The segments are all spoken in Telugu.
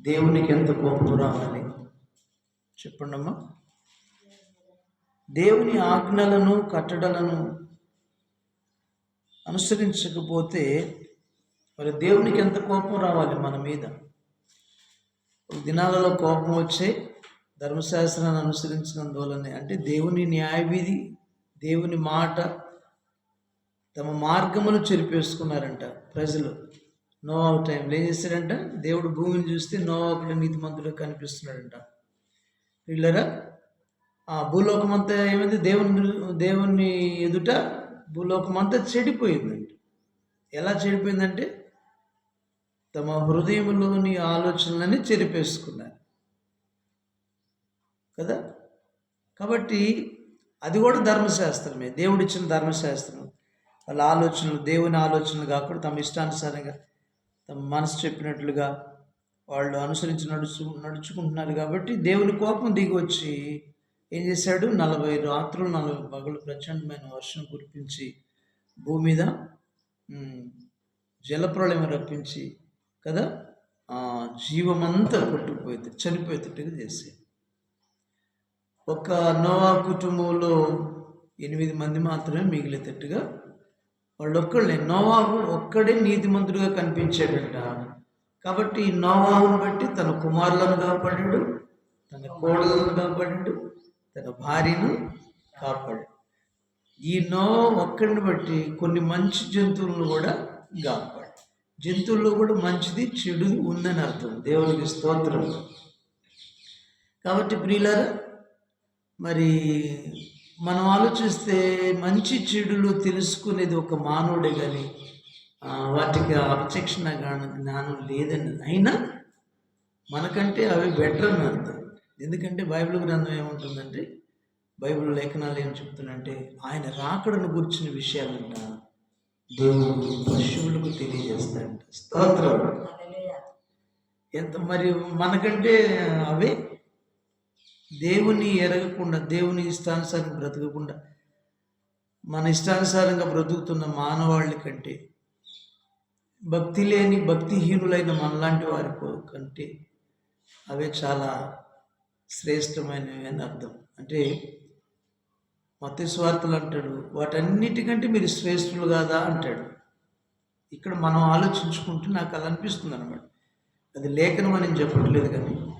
దేవునికి ఎంత కోపం రావాలి? చెప్పండమ్మా. దేవుని ఆజ్ఞలను కట్టడలను అనుసరించకపోతే మరి దేవునికి ఎంత కోపం రావాలి మన మీద? దినాలలో కోపం వచ్చే ధర్మశాస్త్రాన్ని అనుసరించినందువలనే అంటే దేవుని న్యాయవిధి దేవుని మాట తమ మార్గములు చెరిపేసుకున్నారంట ప్రజలు. నోవా టైంలో ఏం చేశాడంట దేవుడు భూమిని చూస్తే నోవా నీతి నీతిమంతుడు కనిపిస్తున్నాడంట. వీళ్ళరా ఆ భూలోకం అంతా ఏమైంది? దేవుని దేవుని ఎదుట భూలోకం అంతా చెడిపోయిందంట. ఎలా చెడిపోయిందంటే తమ హృదయంలోని ఆలోచనలని చెరిపేసుకున్నారు. కదా? కాబట్టి అది కూడా ధర్మశాస్త్రమే. దేవుడిచ్చిన ధర్మశాస్త్రం. వాళ్ళ ఆలోచనలు దేవుని ఆలోచనలు కాకుండా తమ ఇష్టానుసారంగా తమ మనసు చెప్పినట్లుగా వాళ్ళు అనుసరించి నడుచు నడుచుకుంటున్నారు కాబట్టి దేవుని కోపం దిగి వచ్చి ఏం చేశాడు? నలభై రాత్రులు నలభై పగలు ప్రచండమైన వర్షం కురిపించి భూమి మీద జలప్రళయం రప్పించి కదా ఆ జీవమంతా కొట్టుకుపోయేది చనిపోయేటట్టుగా చేసేది. ఒక నోవా కుటుంబంలో ఎనిమిది మంది మాత్రమే మిగిలేటట్టుగా వాళ్ళు ఒక్కళ్ళే. నోవాహు ఒక్కడే నీతిమంతుడిగా కనిపించాడంట. కాబట్టి నోవాహును బట్టి తన కుమారులను కాపాడాడు తన కోడలను కాపాడాడు తన భార్యను కాపాడాడు. ఈ నో ఒక్కడిని బట్టి కొన్ని మంచి జంతువులను కూడా కాపాడు జంతువుల్లో కూడా మంచిది చెడు ఉందని అర్థం. దేవునికి స్తోత్రం. కాబట్టి ప్రియులారా మరి మనం ఆలోచిస్తే మంచి చెడులు తెలుసుకునేది ఒక మానవుడే కానీ వాటికి అవిచక్షణ జ్ఞానం జ్ఞానం లేదని అయినా మనకంటే అవి బెటర్ అని అర్థం. ఎందుకంటే బైబిల్ గ్రంథం ఏముంటుందంటే బైబిల్ లేఖనాలు ఏం చెప్తుందంటే ఆయన రాకడను గురించిన విషయాలంట. దేవుడు పశువులకు తెలియజేస్తాడంట. స్తోత్రం. ఎంత మరి మనకంటే అవే దేవుని ఎరగకుండా దేవుని ఇష్టానుసారంగా బ్రతకకుండా మన ఇష్టానుసారంగా బ్రతుకుతున్న మానవాళి కంటే భక్తి లేని భక్తిహీనులైన మనలాంటి వారి కంటే అవే చాలా శ్రేష్టమైనవి అని అర్థం. అంటే మత అంటాడు వాటన్నిటికంటే మీరు శ్రేష్ఠులు కాదా అంటాడు. ఇక్కడ మనం ఆలోచించుకుంటే నాకు అలా అనిపిస్తుంది అనమాట అది లేఖనం అని చెప్పట్లేదు కానీ.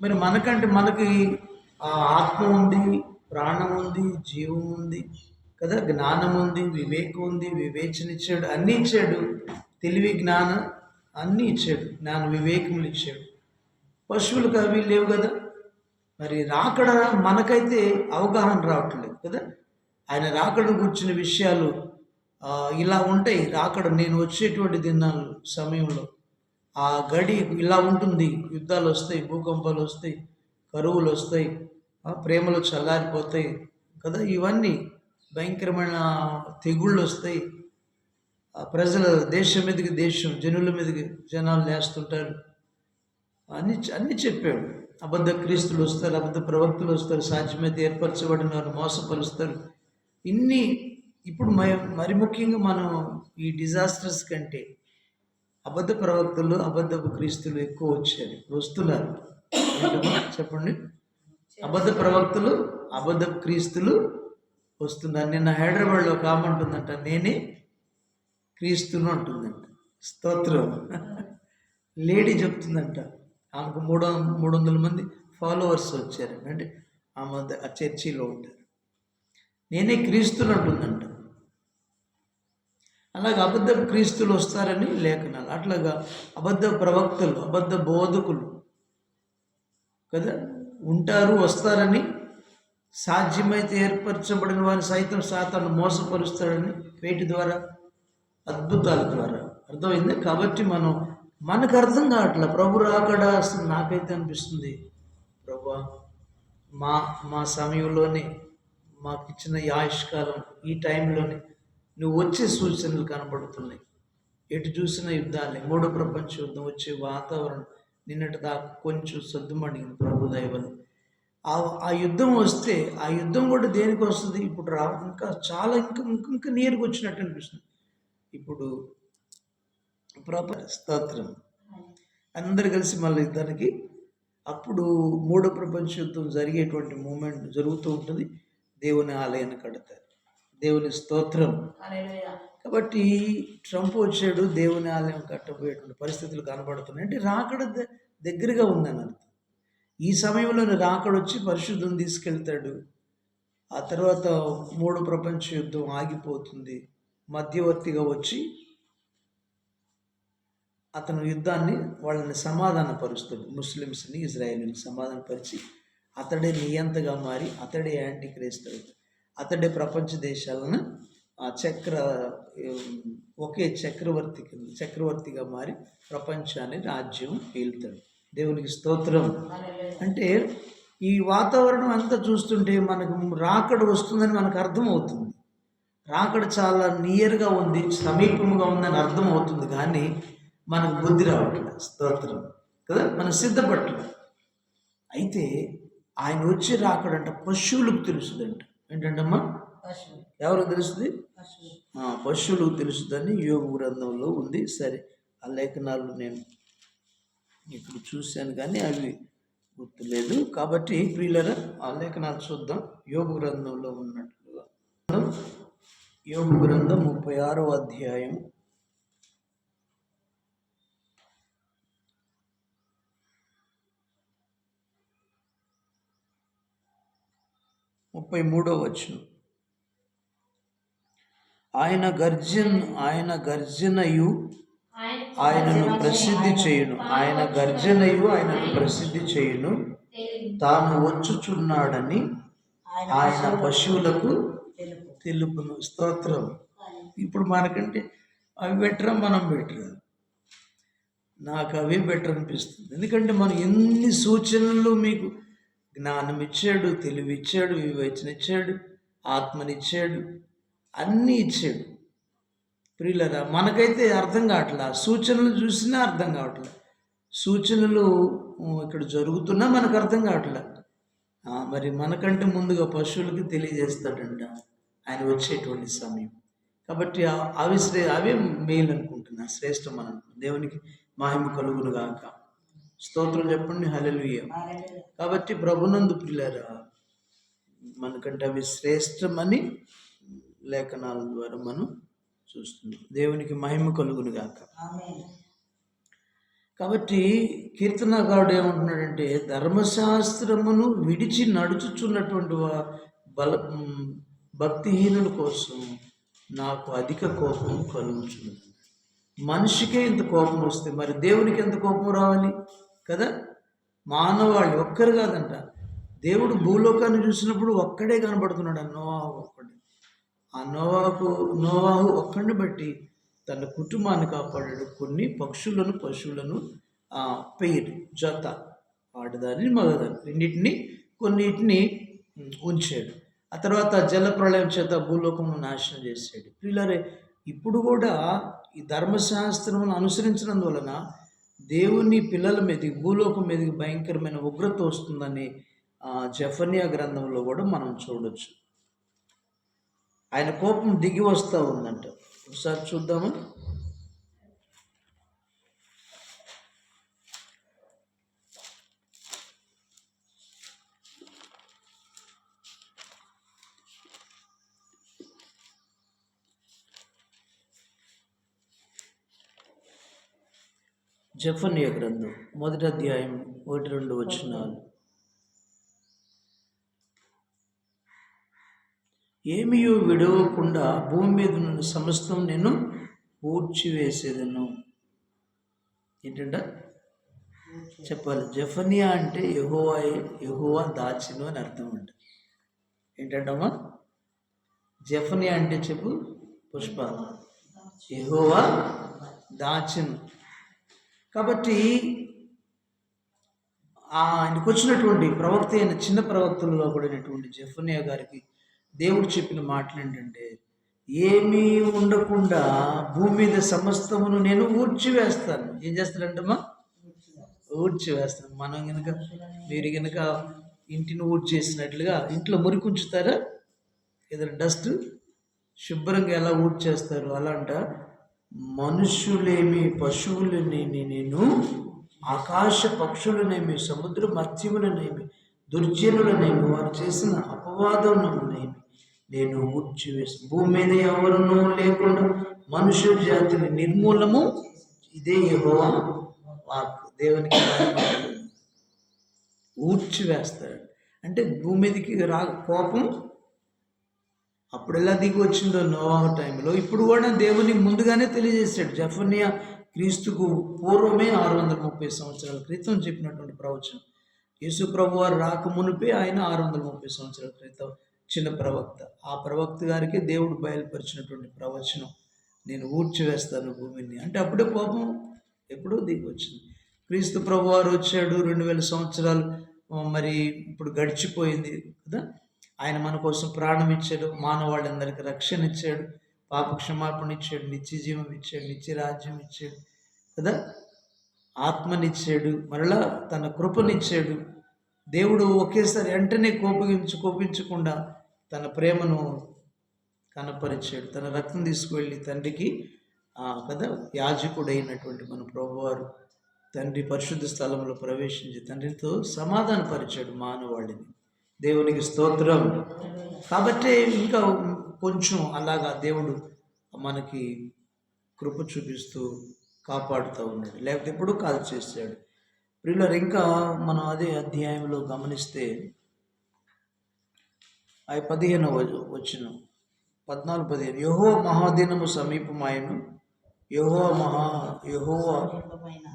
మరి మనకంటే మనకి ఆ ఆత్మ ఉంది ప్రాణం ఉంది జీవం ఉంది కదా జ్ఞానం ఉంది వివేకం ఉంది వివేచన ఇచ్చాడు అన్నీ ఇచ్చాడు. తెలివి జ్ఞానం అన్నీ ఇచ్చాడు. జ్ఞాన వివేకములు ఇచ్చాడు. పశువులకు అవి లేవు కదా. మరి రాకడ మనకైతే అవగాహన రావట్లేదు కదా. ఆయన రాకడ కూర్చున్న విషయాలు ఇలా ఉంటాయి. రాకడ నేను వచ్చేటువంటి దినాలు సమయంలో ఆ గడి ఇలా ఉంటుంది. యుద్ధాలు వస్తాయి భూకంపాలు వస్తాయి కరువులు వస్తాయి ఆ, ప్రేమలు చల్లారిపోతాయి కదా. ఇవన్నీ భయంకరమైన తెగుళ్ళు వస్తాయి. ఆ ప్రజల దేశం మీదకి దేశం జనుల మీదకి జనాలు లేస్తుంటారు. అన్ని అన్ని చెప్పాడు. అబద్ధ క్రీస్తులు వస్తారు అబద్ధ ప్రవక్తలు వస్తారు సాధ్యమైతే ఏర్పరచబడిన వారు మోసపరుస్తారు. ఇన్ని ఇప్పుడు మరి ముఖ్యంగా మనం ఈ డిజాస్టర్స్ కంటే అబద్ధ ప్రవక్తలు అబద్ధపు క్రీస్తులు ఎక్కువ వచ్చారు వస్తున్నారు. చెప్పండి. అబద్ధ ప్రవక్తలు అబద్ధపు క్రీస్తులు వస్తున్నారు. నిన్న హైదరాబాద్లో ఒక ఆమె నేనే క్రీస్తును అంటుందంట. స్తోత్రం. లేడీ చెప్తుందంట. ఆమెకు మూడు మూడు వందల మంది ఫాలోవర్స్ వచ్చారు. అంటే ఆమె ఆ చర్చిలో ఉంటారు. నేనే క్రీస్తుని అంటుందంట. అలాగే అబద్ధ క్రీస్తులు వస్తారని లేఖనాలు. అట్లాగా అబద్ధ ప్రవక్తలు అబద్ధ బోధకులు కదా? ఉంటారు వస్తారని సాధ్యమైతే ఏర్పరచబడిన వారిని సైతం సాతాను మోసపరుస్తాడని వేటి ద్వారా? అద్భుతాల ద్వారా. అర్థమైంది? కాబట్టి మనం మనకు అర్థం కావట్లే. ప్రభు రాకడా అసలు నాకైతే అనిపిస్తుంది. ప్రభు మా మా సమయంలోనే మాకు ఇచ్చిన ఈ ఆయుష్కాలం ఈ టైంలోనే నువ్వు వచ్చే సూచనలు కనబడుతున్నాయి. ఎటు చూసిన యుద్ధాలే మూడో ప్రపంచ యుద్ధం వచ్చే వాతావరణం నిన్నటి దాకా కొంచెం సర్దుమడిగింది ప్రభు దైవలు ఆ ఆ యుద్ధం వస్తే ఆ యుద్ధం కూడా దేనికి వస్తుంది? ఇప్పుడు రా ఇంకా చాలా ఇంకా ఇంకా ఇంకా నీరుకు వచ్చినట్టు అనిపిస్తుంది. ఇప్పుడు ప్రప స్తోత్రం. అందరు కలిసి మళ్ళీ యుద్ధానికి అప్పుడు మూడో ప్రపంచ యుద్ధం జరిగేటువంటి మూమెంట్ జరుగుతూ ఉంటుంది. దేవుని ఆలయాన్ని కడతారు. దేవుని స్తోత్రం. కాబట్టి ట్రంప్ వచ్చాడు దేవుని ఆలయం కట్టబోయేటువంటి పరిస్థితులు కనబడుతున్నాయి. అంటే రాకడ దగ్గరగా ఉందని అర్థం. ఈ సమయంలో రాకడ వచ్చి పరిశుద్ధం తీసుకెళ్తాడు. ఆ తర్వాత మూడు ప్రపంచ యుద్ధం ఆగిపోతుంది. మధ్యవర్తిగా వచ్చి అతను యుద్ధాన్ని వాళ్ళని సమాధానపరుస్తాడు. ముస్లిమ్స్ని ఇజ్రాయేల్ని సమాధానపరిచి అతడే నియంతగా మారి అతడే యాంటీ క్రైస్ట్ అవుతాడు అతడే ప్రపంచ దేశాలను ఆ చక్ర ఒకే చక్రవర్తి కింద చక్రవర్తిగా మారి ప్రపంచాన్ని రాజ్యం ఏలుతాడు. దేవునికి స్తోత్రం. అంటే ఈ వాతావరణం అంతా చూస్తుంటే మనకు రాకడ వస్తుందని మనకు అర్థమవుతుంది. రాకడ చాలా నియర్గా ఉంది సమీపంగా ఉందని అర్థం అవుతుంది కానీ మనకు బుద్ధి రావట్లేదు. స్తోత్రం. కదా? మనం సిద్ధపడలేదు అయితే ఆయన వచ్చి రాకడంట పశువులకు తెలుసుదంట. ఏంటంటమ్మా? ఎవరు తెలుస్తుంది పశువు ఆ, పశువులకు తెలుసుదని యోగ గ్రంథంలో ఉంది. సరే ఆ లేఖనాలు నేను ఇప్పుడు చూశాను కానీ అవి గుర్తులేదు. కాబట్టి ప్రియులరా ఆ లేఖనాలు చూద్దాం. యోగ గ్రంథంలో ఉన్నట్లుగా. యోగ గ్రంథం ముప్పై ఆరో అధ్యాయం ముప్పై మూడో వచ్చిన ఆయన గర్జన్ ఆయన గర్జనయు ఆయనను ప్రసిద్ధి చేయును. ఆయన గర్జనయు ఆయనను ప్రసిద్ధి చేయును. తాను వచ్చుచున్నాడని ఆయన పశువులకు తెలుపు తెలుపును. స్తోత్రం. ఇప్పుడు మనకంటే అవి బెటర్ మనం బెటర్? నాకు అవే బెటర్ అనిపిస్తుంది. ఎందుకంటే మనం ఎన్ని సూచనలు మీకు జ్ఞానం ఇచ్చాడు తెలివి ఇచ్చాడు వివేచన ఇచ్చాడు ఆత్మనిచ్చాడు అన్నీ ఇచ్చాడు. ప్రియులరా మనకైతే అర్థం కావట్లా? సూచనలు చూసినా అర్థం కావట్లే? సూచనలు ఇక్కడ జరుగుతున్నా మనకు అర్థం కావట్లే? మరి మనకంటే ముందుగా పశువులకి తెలియజేస్తాడంట. ఆయన వచ్చేటువంటి సమయం. కాబట్టి అవి శ్రే అవే మేలు అనుకుంటున్నా శ్రేష్టం అని అనుకుంటున్నా. దేవునికి మహిమ కలుగును గాక స్తోత్రం చెప్పండి. హల్లెలూయా. కాబట్టి ప్రభునందు పిల్లరా మనకంటే అవి శ్రేష్టమని లేఖనాల ద్వారా మనం చూస్తున్నాం. దేవునికి మహిమ కలుగును గాక. కాబట్టి కీర్తనగాడు ఏమంటున్నాడంటే ధర్మశాస్త్రమును విడిచి నడుచుచున్నటువంటి బల భక్తిహీనుల కోసం నాకు అధిక కోపం కలుగుచున్నది. మనిషికే ఇంత కోపం వస్తే మరి దేవునికి ఎంత కోపం రావాలి? కదా? మానవాళి ఒక్కరు కాదంట. దేవుడు భూలోకాన్ని చూసినప్పుడు ఒక్కడే కనబడుతున్నాడు ఆ నోవాహు ఒక్కడే. ఆ నోవాహు నోవాహు ఒక్కడిని బట్టి తన కుటుంబాన్ని కాపాడాడు. కొన్ని పక్షులను పశువులను పెయిర్ జత ఆడదాన్ని మగదాన్ని రెండింటిని కొన్నిటిని ఉంచాడు. ఆ తర్వాత జల ప్రళయం చేత భూలోకము నాశనం చేశాడు. పిల్లరే ఇప్పుడు కూడా ఈ ధర్మశాస్త్రమును అనుసరించినందువలన దేవుని పిల్లల మీదకి భూలోకం మీదకి భయంకరమైన ఉగ్రత వస్తుందని జఫనియా గ్రంథంలో కూడా మనం చూడొచ్చు. ఆయన కోపం దిగి వస్తూ ఉందంట. ఒకసారి చూద్దాము? జఫన్య గ్రంథం మొదటి అధ్యాయం ఒకటి రెండు వచ్చినాలు ఏమియో విడవకుండా భూమి మీద ఉన్న సమస్తం నేను పూడ్చివేసేదను ఏంటంట చెప్పాలి జఫనియా అంటే ఎహోవా యహోవా దాచిను అని అర్థం అంట ఏంటంటమ్మా? జఫనియా అంటే చెప్పు పుష్ప. యహోవా దాచిను. కాబట్టి ఆయనకు వచ్చినటువంటి ప్రవక్త అయిన చిన్న ప్రవక్తలలో కూడినటువంటి జఫనియా గారికి దేవుడు చెప్పిన మాటలు ఏంటంటే ఏమీ ఉండకుండా భూమి మీద సమస్తమును నేను ఊడ్చివేస్తాను. ఏం చేస్తాడంటమ్మా? ఊడ్చివేస్తాను మనం కనుక మీరు కనుక ఇంటిని ఊడ్చేసినట్లుగా ఇంట్లో మురికి ఉంచుతారా ఏదైనా డస్ట్? శుభ్రంగా ఎలా ఊడ్చేస్తారు? అలా అంట మనుషులేమి పశువులని నేను ఆకాశ పక్షులనేమి సముద్ర మత్స్యములనేమి దుర్జనులనేమి వారు చేసిన అపవాదములనేమి నేను ఊడ్చివేసి భూమి మీద ఎవరునూ లేకుండా మనుష్య జాతిని నిర్మూలము. ఇదే యెహోవా వాక్ దేవునికి భయపడదు. ఊడ్చివేస్తాడు అంటే భూమి మీదకి రా కోపం అప్పుడు ఎలా దిగి వచ్చిందో నోవాహ టైంలో. ఇప్పుడు కూడా దేవుని ముందుగానే తెలియజేశాడు. జఫర్నియా క్రీస్తుకు పూర్వమే ఆరు వందల ముప్పై సంవత్సరాల క్రితం చెప్పినటువంటి ప్రవచనం. యేసు ప్రభు వారు రాక మునిపే ఆయన ఆరు వందల ముప్పై సంవత్సరాల క్రితం చిన్న ప్రవక్త. ఆ ప్రవక్త గారికి దేవుడు బయలుపరిచినటువంటి ప్రవచనం. నేను ఊడ్చివేస్తాను భూమిని. అంటే అప్పుడే కోపం ఎప్పుడో దిగి వచ్చింది క్రీస్తు ప్రభు వారు వచ్చాడు రెండు వేల సంవత్సరాలు మరి ఇప్పుడు గడిచిపోయింది కదా. ఆయన మన కోసం ప్రాణం ఇచ్చాడు మానవాళ్ళందరికీ రక్షణ ఇచ్చాడు పాప క్షమాపణ ఇచ్చాడు నిత్య జీవం ఇచ్చాడు నిత్య రాజ్యం ఇచ్చాడు కదా? ఆత్మనిచ్చాడు మరలా తన కృపనిచ్చాడు. దేవుడు ఒకేసారి వెంటనే కోపగించు కోపించకుండా తన ప్రేమను కనపరిచాడు. తన రక్తం తీసుకువెళ్ళి తండ్రికి కదా? యాజకుడైనటువంటి మన ప్రభువారు తండ్రి పరిశుద్ధ స్థలంలో ప్రవేశించి తండ్రితో సమాధానపరిచాడు మానవాళిని. దేవునికి స్తోత్రం. కాబట్టి ఇంకా కొంచెం అలాగా దేవుడు మనకి కృప చూపిస్తూ కాపాడుతూ ఉన్నాడు. లేకపోతే ఎప్పుడు కాదు చేశాడు ప్రియులర్ ఇంకా మనం అదే అధ్యాయంలో గమనిస్తే అవి పదిహేను వచ్చిన పద్నాలుగు పదిహేను. యహో మహాదినము సమీపమాయను. యహో మహా యహో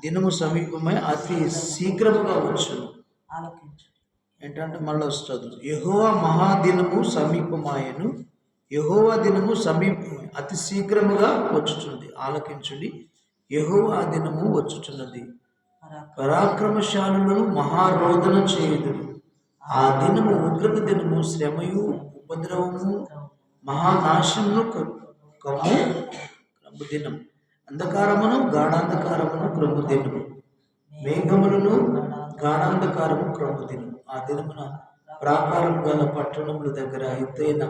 దినము సమీపమై అతి శీఘ్రముగా వచ్చును. ఆలోకించు. ఏంటంటే మళ్ళీ వస్తుంది యహోవా మహాదినము సమీపమాయను యహోవా దినము సమీప అతి శీఘ్రముగా వచ్చుచుంది ఆలకించుడి యహోవా దినము వచ్చుచున్నది. పరాక్రమశాలులను మహారోధన చేయుదురు. ఆ దినము ఉగ్రత దినము శ్రమయు ఉపద్రవము మహానాశమును క- కమ్ము క్రము దినం అంధకారమును గాఢాంధకారమును క్రము దినము. మేఘములను గాఢాంధకారము క్రము దినము. ఆ దినమున ప్రాకారం గల పట్టణముల దగ్గర ఎత్తైన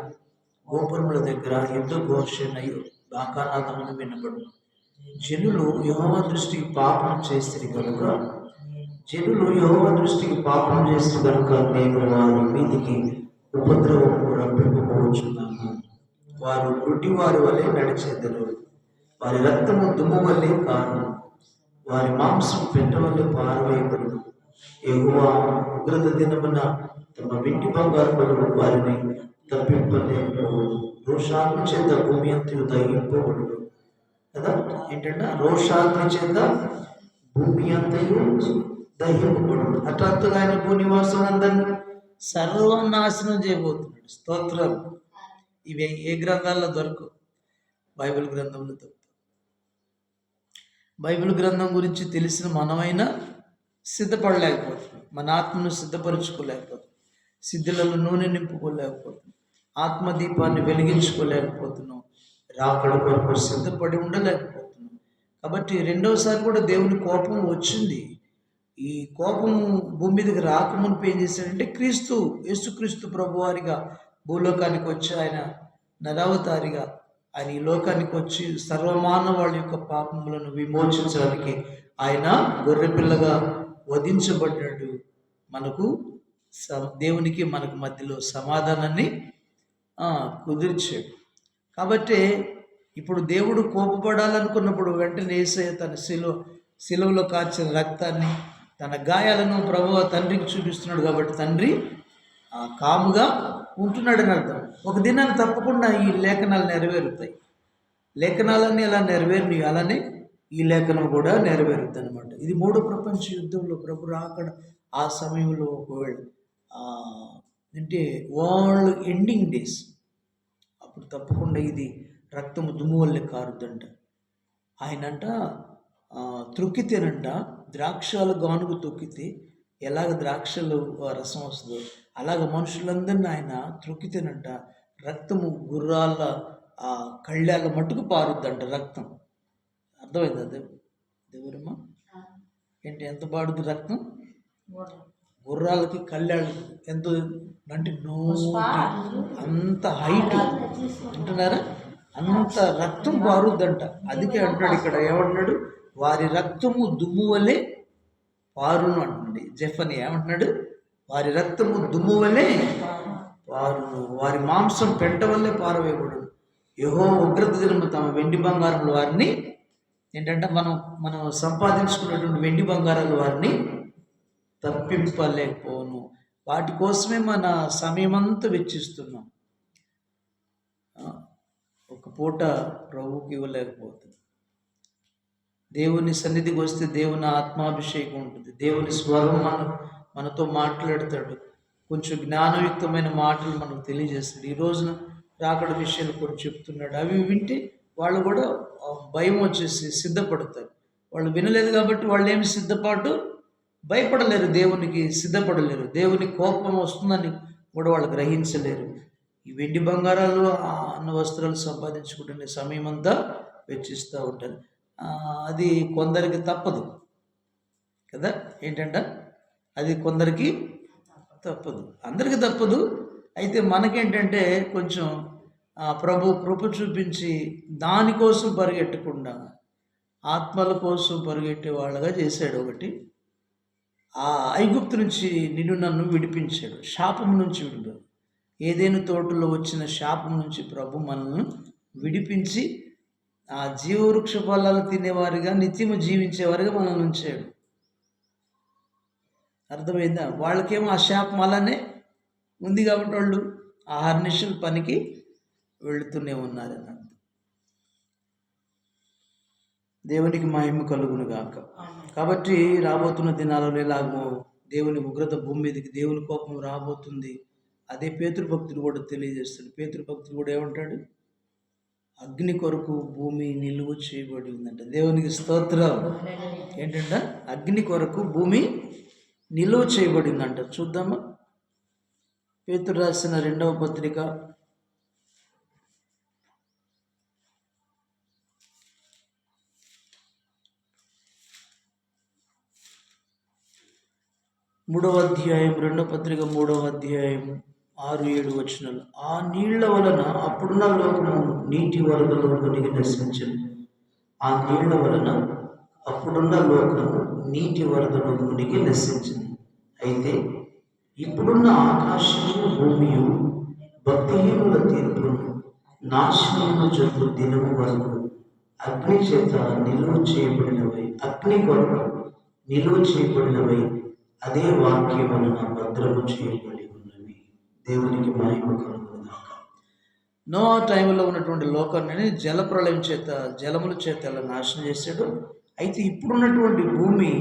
గోపురముల దగ్గర యుద్ధ ఘోషణయు బాకానాథమును వినబడు జనులు యోహవ దృష్టికి పాపం చేసిరి కనుక జనులు యోహవ దృష్టికి పాపం చేసి కనుక నేను వారి మీదికి ఉపద్రవము రప్పింపవచ్చున్నాను వారు గుడ్డివారి వలె నడిచేదరు. వారి రక్తము దుమ్ము వల్లే కారణం వారి మాంసం పెంట వల్లే పారవేయబడును. ఎగువ ఉగ్రత దినమున తమ వెండి బంగారు వారిని తప్పింపలేకపోవడు రోషాగ్ని చేత భూమి అంతయు దహింపబడు కదా? ఏంటంటే రోషాగ్ని చేత భూమి అంతయు దహింపబడు హఠాత్తుగా ఆయన భూనివాసం అందరినీ సర్వనాశనం చేయబోతున్నాడు. స్తోత్రం ఇవి ఏ గ్రంథాల్లో దొరకవు? బైబిల్ గ్రంథంలో దొరుకుతాయి. బైబిల్ గ్రంథం గురించి తెలిసిన మనమైనా సిద్ధపడలేకపోతున్నాం మన ఆత్మను సిద్ధపరచుకోలేకపోతున్నాం సిద్ధులలో నూనె నింపుకోలేకపోతున్నాం. ఆత్మదీపాన్ని వెలిగించుకోలేకపోతున్నాం. రాకడ కొరకు సిద్ధపడి ఉండలేకపోతున్నాం. కాబట్టి రెండవసారి కూడా దేవుని కోపం వచ్చింది. ఈ కోపం భూమి మీదకి రాకమునిపి ఏం చేశాడంటే క్రీస్తు యేసుక్రీస్తు ప్రభువారిగా భూలోకానికి వచ్చి ఆయన నరావతారిగా ఆయన ఈ లోకానికి వచ్చి సర్వమానవాళ్ళ యొక్క పాపములను విమోచించడానికి ఆయన గొర్రెపిల్లగా వధించబడ్డాడు. మనకు స- దేవునికి మనకు మధ్యలో సమాధానాన్ని కుదిర్చాడు. కాబట్టి ఇప్పుడు దేవుడు కోపపడాలనుకున్నప్పుడు వెంటనే ఏసయ్య తన శిలువ శిలువలో కాచిన రక్తాన్ని తన గాయాలను ప్రభు తండ్రికి చూపిస్తున్నాడు కాబట్టి తండ్రి ఆ, కాముగా ఉంటున్నాడని అర్థం. ఒక దినాన్ని తప్పకుండా ఈ లేఖనాలు నెరవేరుతాయి. లేఖనాలన్నీ ఎలా నెరవేరినాయి అలానే ఈ లేఖనం కూడా నెరవేరుద్ది అనమాట ఇది మూడో ప్రపంచ యుద్ధంలో ప్రభు రాకడ ఆ సమయంలో ఒకవేళ అంటే వరల్డ్ ఎండింగ్ డేస్ అప్పుడు తప్పకుండా ఇది రక్తము దుమ్ము వల్లే కారుద్దంట. ఆయనంట త్రొక్కితేనంట ద్రాక్షలు గానుగు తొక్కితే ఎలాగ ద్రాక్షలు ఆ, రసం వస్తుందో అలాగ మనుషులందరినీ ఆయన త్రొక్కితేనంట రక్తము గుర్రాల ఆ కళ్ళాల మట్టుకు పారుద్దంట రక్తం. అర్థమైంది? అదే దేవురమ్మా? ఏంటి ఎంత పాడుద్ది రక్తం? గుర్రాలకి కళ్ళాళ్ళకి ఎంత అంటే నోటి అంత హైట్ అంటున్నారా అంత రక్తం పారుద్దంట అందుకే అంటాడు ఇక్కడ ఏమంటున్నాడు? వారి రక్తము దుమ్ము వల్లే పారును అంటుంది జెఫని ఏమంటున్నాడు? వారి రక్తము దుమ్ము వలె పారును. వారి మాంసం పెంట వల్లే పారవేయబడు యహో ఉగ్రత దినము తమ వెండి బంగారముల వారిని ఏంటంటే మనం మనం సంపాదించుకున్నటువంటి వెండి బంగారాలు వారిని తప్పింపలేకపోను. వాటి కోసమే మన సమయమంతా వెచ్చిస్తున్నాం. ఒక పూట ప్రభువుకి ఇవ్వలేకపోతుంది. దేవుని సన్నిధికి వస్తే దేవుని ఆత్మాభిషేకం ఉంటుంది. దేవుని స్వరం మన మనతో మాట్లాడతాడు. కొంచెం జ్ఞానయుక్తమైన మాటలు మనకు తెలియజేస్తాడు. ఈ రోజున రాకడ విషయాలు కూడా చెప్తున్నాడు. అవి వింటే వాళ్ళు కూడా భయం వచ్చేసి సిద్ధపడతారు. వాళ్ళు వినలేదు కాబట్టి వాళ్ళు ఏమి సిద్ధపాటు భయపడలేరు. దేవునికి సిద్ధపడలేరు. దేవుని కోపం వస్తుందని కూడా వాళ్ళు గ్రహించలేరు. ఈ వెండి బంగారాలు అన్న వస్త్రాలు సంపాదించుకుంటున్న సమయం అంతా వెచ్చిస్తూ ఉంటారు అది కొందరికి తప్పదు. కదా? ఏంటంట? అది కొందరికి తప్పదు. అందరికీ తప్పదు. అయితే మనకేంటంటే కొంచెం ప్రభు కృప చూపించి దానికోసం పరిగెట్టకుండా ఆత్మల కోసం పరిగెట్టే వాళ్ళగా చేశాడు ఒకటి. ఆ ఐగుప్తు నుంచి నిన్ను నన్ను విడిపించాడు. శాపం నుంచి విడిపాడు. ఏదైనా తోటలో వచ్చిన శాపం నుంచి ప్రభు మనల్ని విడిపించి ఆ జీవవృక్ష ఫలాలు తినేవారిగా నిత్యము జీవించేవారిగా మనల్ని ఉంచాడు. అర్థమైందా? వాళ్ళకేమో ఆ శాపం అలానే ఉంది కాబట్టి వాళ్ళు ఆ హర్నిషన్ పనికి వెళుతూనే ఉన్నారని అర్థం. దేవునికి మహిమ కలుగును గాక. కాబట్టి రాబోతున్న దినాలలో ఎలాగో దేవుని ఉగ్రత భూమి మీదకి దేవుని కోపం రాబోతుంది. అదే పేతృభక్తులు కూడా తెలియజేస్తాడు పేతృభక్తులు కూడా ఏమంటాడు? అగ్ని కొరకు భూమి నిలువ చేయబడి ఉందంట దేవునికి స్తోత్రం. ఏంటంట? అగ్ని కొరకు భూమి నిలువ చేయబడిందంట. చూద్దామా? పేతురు రాసిన రెండవ పత్రిక మూడవ అధ్యాయం రెండవ పత్రిక మూడవ అధ్యాయం ఆరు ఏడు వచనాలు. ఆ నీళ్ళ వలన అప్పుడున్న లోకము నీటి వరదలో మునిగి నశించను. ఆ నీళ్ళ వలన అప్పుడున్న లోకము నీటి వరదలో మునిగి నశించింది అయితే ఇప్పుడున్న ఆకాశము భూమియు భక్తిహీనుల తీర్పును నాశనము జరుగు దినము వరకు అగ్ని చేత నిలువ చేయబడినవై అగ్ని కొరకు నిలువ చేయబడినవై అదే వాక్యం వలన భద్రము చేయబడి ఉన్నవి దేవునికి మహిమ కలుగుదాక నో టైంలో ఉన్నటువంటి లోకాన్ని జలప్రలయం చేత జలముల చేత నాశనం చేశాడు. అయితే ఇప్పుడున్నటువంటి భూమి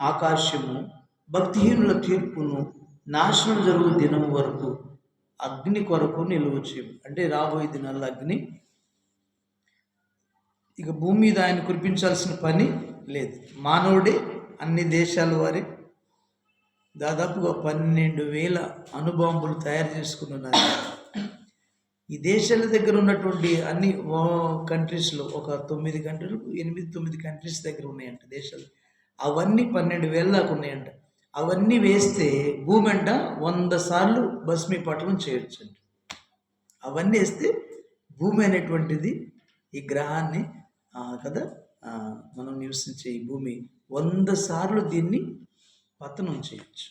ఆకాశము భక్తిహీనుల తీర్పును నాశనం జరుగు దినం వరకు అగ్ని కొరకు నిలువ చేయు అంటే రాబోయే దినాల్లో అగ్ని. ఇక భూమి మీద ఆయన కురిపించాల్సిన పని లేదు. మానవుడే అన్ని దేశాల వారి దాదాపుగా పన్నెండు వేల అణుబాంబులు తయారు చేసుకుని ఉన్నారు ఈ దేశాల దగ్గర ఉన్నటువంటి అన్ని కంట్రీస్లో ఒక తొమ్మిది కంట్రీలు ఎనిమిది తొమ్మిది కంట్రీస్ దగ్గర ఉన్నాయంట దేశాలు. అవన్నీ పన్నెండు వేల దాకా ఉన్నాయంట. అవన్నీ వేస్తే భూమి అంట వంద సార్లు భస్మీపట్నం చేయొచ్చంట. అవన్నీ వేస్తే భూమి అనేటువంటిది ఈ గ్రహాన్ని కదా మనం నివసించే ఈ భూమి వంద సార్లు దీన్ని పతనం చేయొచ్చు.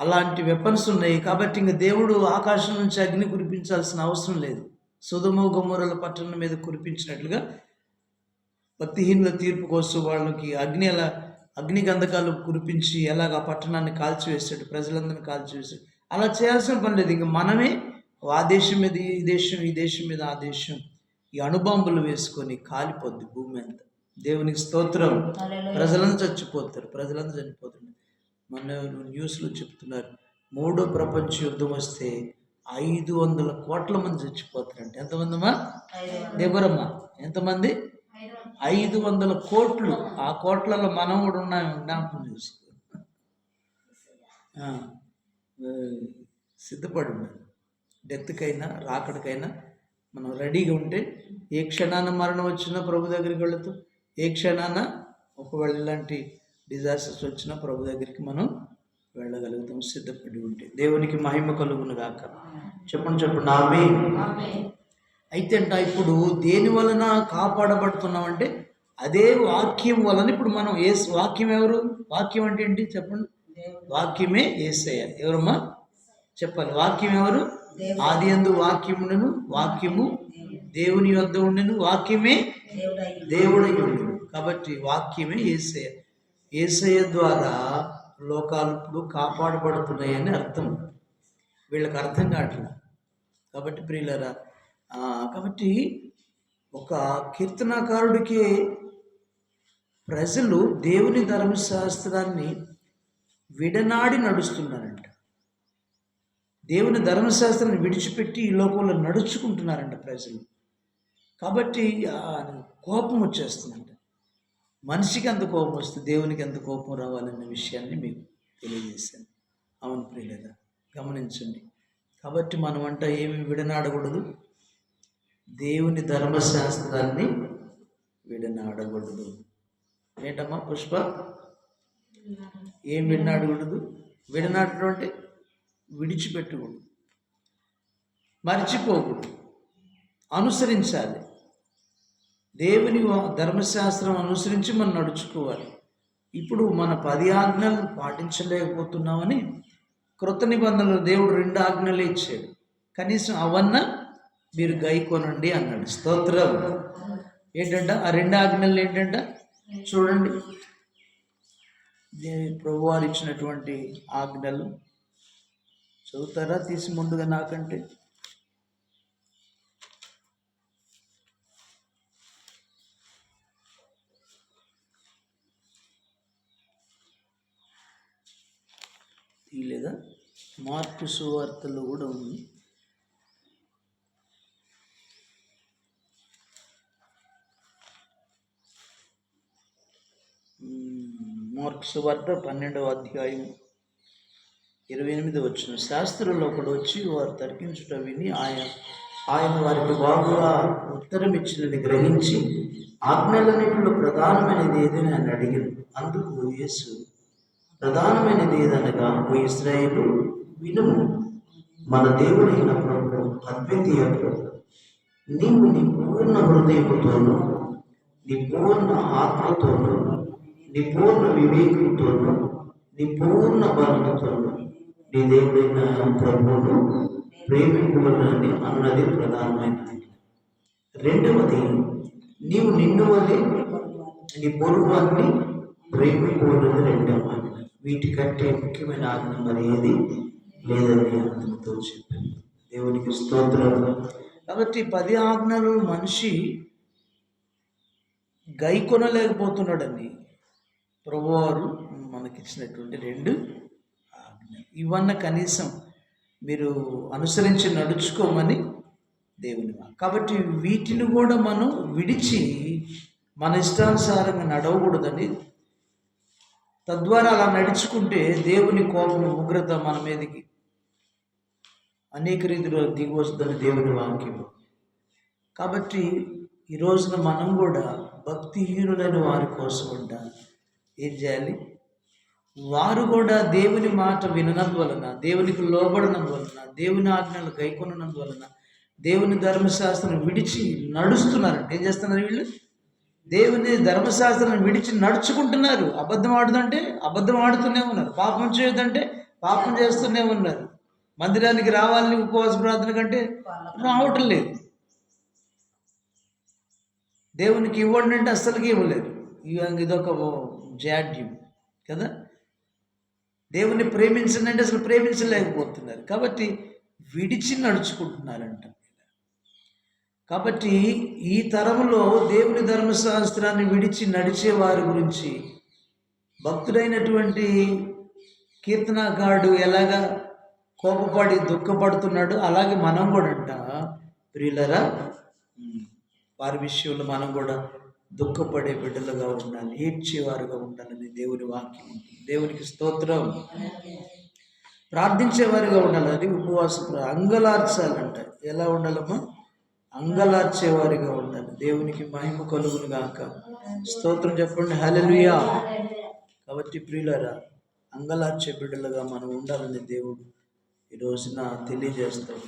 అలాంటి వెపన్స్ ఉన్నాయి కాబట్టి ఇంక దేవుడు ఆకాశం నుంచి అగ్ని కురిపించాల్సిన అవసరం లేదు. సుధమ గుమ్మరుల పట్టణం మీద కురిపించినట్లుగా భక్తిహీనుల తీర్పు కోసం వాళ్ళకి అగ్ని ఎలా అగ్ని గంధకాలు కురిపించి ఎలాగ ఆ పట్టణాన్ని కాల్చివేశాడు ప్రజలందరినీ కాల్చివేశాడు. అలా చేయాల్సిన పని లేదు. ఇంక మనమే ఆ దేశం మీద ఈ దేశం ఈ దేశం మీద ఆ దేశం ఈ అణుబాంబులు వేసుకొని కాలిపోద్ది భూమి అంతా. దేవునికి స్తోత్రం. ప్రజలంతా చచ్చిపోతారు ప్రజలంతా చనిపోతారు మొన్న న్యూస్లో చెప్తున్నారు మూడో ప్రపంచ యుద్ధం వస్తే ఐదు వందల కోట్ల మంది చచ్చిపోతారంట. ఎంతమందమ్మా? దేవరమ్మా ఎంతమంది? ఐదు వందల. కోట్లు. ఆ కోట్లలో మనం కూడా ఉన్నాం జ్ఞాపకం చేసుకో సిద్ధపడి ఉండాలి డెత్కైనా రాకడికైనా మనం రెడీగా ఉంటే ఏ క్షణాన మరణం వచ్చినా ప్రభు దగ్గరికి వెళుతూ ఏ క్షణాన ఒకవేళ ఇలాంటి డిజాస్టర్స్ వచ్చినా ప్రభు దగ్గరికి మనం వెళ్ళగలుగుతాం సిద్ధపడి ఉంటే. దేవునికి మహిమ కలుగును గాక. చెప్పండి చెప్పండి. ఆమె అయితే అంట ఇప్పుడు దేని వలన కాపాడబడుతున్నామంటే అదే వాక్యం వలన ఇప్పుడు మనం ఏ వాక్యం ఎవరు? వాక్యం అంటే ఏంటి? చెప్పండి. వాక్యమే ఏసయ్య. ఎవరమ్మా? చెప్పాలి. వాక్యం ఎవరు? ఆది అందు వాక్యమును వాక్యము దేవుని యొద్ద ఉండెను వాక్యమే దేవుడై దేవుడై కాబట్టి వాక్యమే ఏసయ్య. ఏసయ ద్వారా లోకాలు ఇప్పుడు కాపాడబడుతున్నాయని అర్థం. వీళ్ళకి అర్థం కావట్లేదు. కాబట్టి ప్రియులరా కాబట్టి ఒక కీర్తనాకారుడికి ప్రజలు దేవుని ధర్మశాస్త్రాన్ని విడనాడి నడుస్తున్నారంట. దేవుని ధర్మశాస్త్రాన్ని విడిచిపెట్టి ఈ లోకంలో నడుచుకుంటున్నారంట ప్రజలు. కాబట్టి కోపం వచ్చేస్తుందంట. మనిషికి ఎంత కోపం వస్తుంది దేవునికి ఎంత కోపం రావాలన్న విషయాన్ని మీకు తెలియజేశాను. అవును ప్రియులరా గమనించండి. కాబట్టి మనం అంట ఏమి విడనాడకూడదు. దేవుని ధర్మశాస్త్రాన్ని విడనాడకూడదు. ఏంటమ్మా పుష్ప? ఏం విడనాడకూడదు? విడనాడటం అంటే విడిచిపెట్టకూడదు. మర్చిపోకూడదు. అనుసరించాలి. దేవుని ధర్మశాస్త్రం అనుసరించి మనం నడుచుకోవాలి. ఇప్పుడు మన పది ఆజ్ఞలు పాటించలేకపోతున్నామని కృత నిబంధనలు దేవుడు రెండు ఆజ్ఞలే ఇచ్చాడు. కనీసం అవన్నా మీరు గై కొనండి అన్నాడు. స్తోత్రం. ఏంటంట? ఆ రెండు ఆజ్ఞలు ఏంటంట? చూడండి. దే- ప్రభు వారు ఇచ్చినటువంటి ఆజ్ఞలు. చదువుతారా? తీసి ముందుగా నాకంటే. లేదా మార్పు సువార్తలో కూడా ఉంది. మార్పు సువార్త పన్నెండవ అధ్యాయం ఇరవై ఎనిమిది వచ్చిన శాస్త్రంలో ఒకడు వచ్చి వారు తర్కించుట విని ఆయన ఆయన వారికి బాగుగా ఉత్తరం ఇచ్చినని గ్రహించి ఆజ్ఞలన్నింటిలో ప్రధానమైనది ఏదని ఆయన అడిగారు. అందుకు యేసు ప్రధానమైనది ఏదనగా ఓ ఇస్రాయేలు వినుము మన దేవుడైన ప్రభు అద్వితీయ ప్రభు నీవు నీ పూర్ణ హృదయముతోనూ నీ పూర్ణ ఆత్మతోనూ నీ పూర్ణ వివేకంతోనూ నీ పూర్ణ బలముతోనూ నీ దేవుడైన ప్రభువును ప్రేమింపవలని అన్నది ప్రధానమైనది. రెండవది నీవు నిన్ను వల్లే నీ పొరుగువాన్ని ప్రేమింపవలది రెండవ ఆజ్ఞ వీటికంటే ముఖ్యమైన ఆజ్ఞ మరి ఏది? లేదని అతనితో చెప్పింది దేవునికి స్తోత్రం. కాబట్టి పది ఆజ్ఞలు మనిషి గై కొనలేకపోతున్నాడని ప్రభువారు మనకిచ్చినటువంటి రెండు ఆజ్ఞలు. ఇవన్న కనీసం మీరు అనుసరించి నడుచుకోమని దేవుని కాబట్టి వీటిని కూడా మనం విడిచి మన ఇష్టానుసారంగా నడవకూడదని తద్వారా అలా నడుచుకుంటే దేవుని కోపం ఉగ్రత మన మీదకి అనేక రీతిలో దిగవస్తుందని దేవుని వాక్యం కాబట్టి ఈ రోజున మనం కూడా భక్తిహీనులైన వారి కోసం ఉండాలి. ఏం చేయాలి? వారు కూడా దేవుని మాట విననందువలన దేవునికి లోబడినందువలన దేవుని ఆజ్ఞలు గైకొనందువలన దేవుని ధర్మశాస్త్రం విడిచి నడుస్తున్నారంటే ఏం చేస్తున్నారు వీళ్ళు? దేవుని ధర్మశాస్త్రం విడిచి నడుచుకుంటున్నారు. అబద్ధం ఆడుతుంటే అబద్ధం ఆడుతూనే ఉన్నారు. పాపం చేయొద్దంటే పాపం చేస్తూనే ఉన్నారు. మందిరానికి రావాలని ఉపవాస ప్రార్థన కంటే రావటం లేదు. దేవునికి ఇవ్వండి అంటే అస్సలకి ఇవ్వలేదు. ఇదొక జాడ్యం కదా? దేవుని ప్రేమించండి అంటే అసలు ప్రేమించలేకపోతున్నారు. కాబట్టి విడిచి నడుచుకుంటున్నారంట. కాబట్టి ఈ తరంలో దేవుని ధర్మశాస్త్రాన్ని విడిచి నడిచే వారి గురించి భక్తుడైనటువంటి కీర్తనాకారుడు ఎలాగా కోపపడి దుఃఖపడుతున్నాడు అలాగే మనం కూడా అంట. ప్రియులరా వారి విషయంలో మనం కూడా దుఃఖపడే బిడ్డలుగా ఉండాలి ఏడ్చేవారుగా ఉండాలని దేవుని వాక్యం దేవునికి స్తోత్రం. ప్రార్థించేవారుగా ఉండాలి అది ఉపవాస అంగలార్చాలంట. ఎలా ఉండాలమ్మా? అంగలార్చేవారిగా ఉండాలి దేవునికి మహిమ కలుగును గాక. స్తోత్రం చెప్పండి. హలలుయా కాబట్టి ప్రియులరా అంగలార్చే బిడ్డలుగా మనం ఉండాలని దేవుడు ఈ రోజున తెలియజేస్తాడు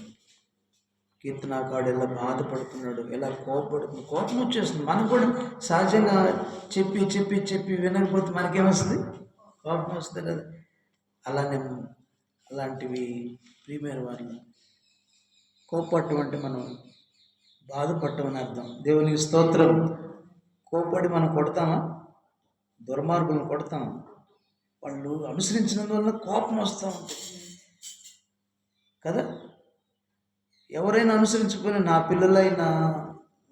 కీర్తనాకాడు ఎలా బాధపడుతున్నాడు ఎలా కోపడుతుంది కోపం వచ్చేస్తుంది. మనం కూడా సహజంగా చెప్పి చెప్పి చెప్పి వినకపోతే మనకేమొస్తుంది? కోపం వస్తుంది కదా. అలానే అలాంటివి ప్రియమైన వారిని కోపడటం అంటే మనం బాధపడటం అని అర్థం. దేవునికి స్తోత్రం. కోపడి మనం కొడతామా? దుర్మార్గులను కొడతామా? వాళ్ళు అనుసరించినందువల్ల కోపం వస్తూ ఉంటుంది. కదా? ఎవరైనా అనుసరించకపోయినా నా పిల్లలైనా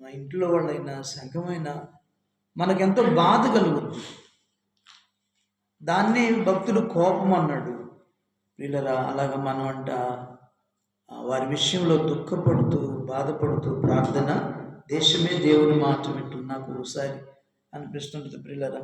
మా ఇంట్లో వాళ్ళైనా సంఘమైనా మనకెంతో బాధ కలుగుతుంది దాన్ని భక్తుడు కోపం అన్నాడు. పిల్లరా అలాగ మనం అంట వారి విషయంలో దుఃఖపడుతూ బాధపడుతూ ప్రార్థన దేశమే దేవుని మాట వింటున్నాకు నాకు ఒకసారి అనిపిస్తుంటుంది ప్రియులరా.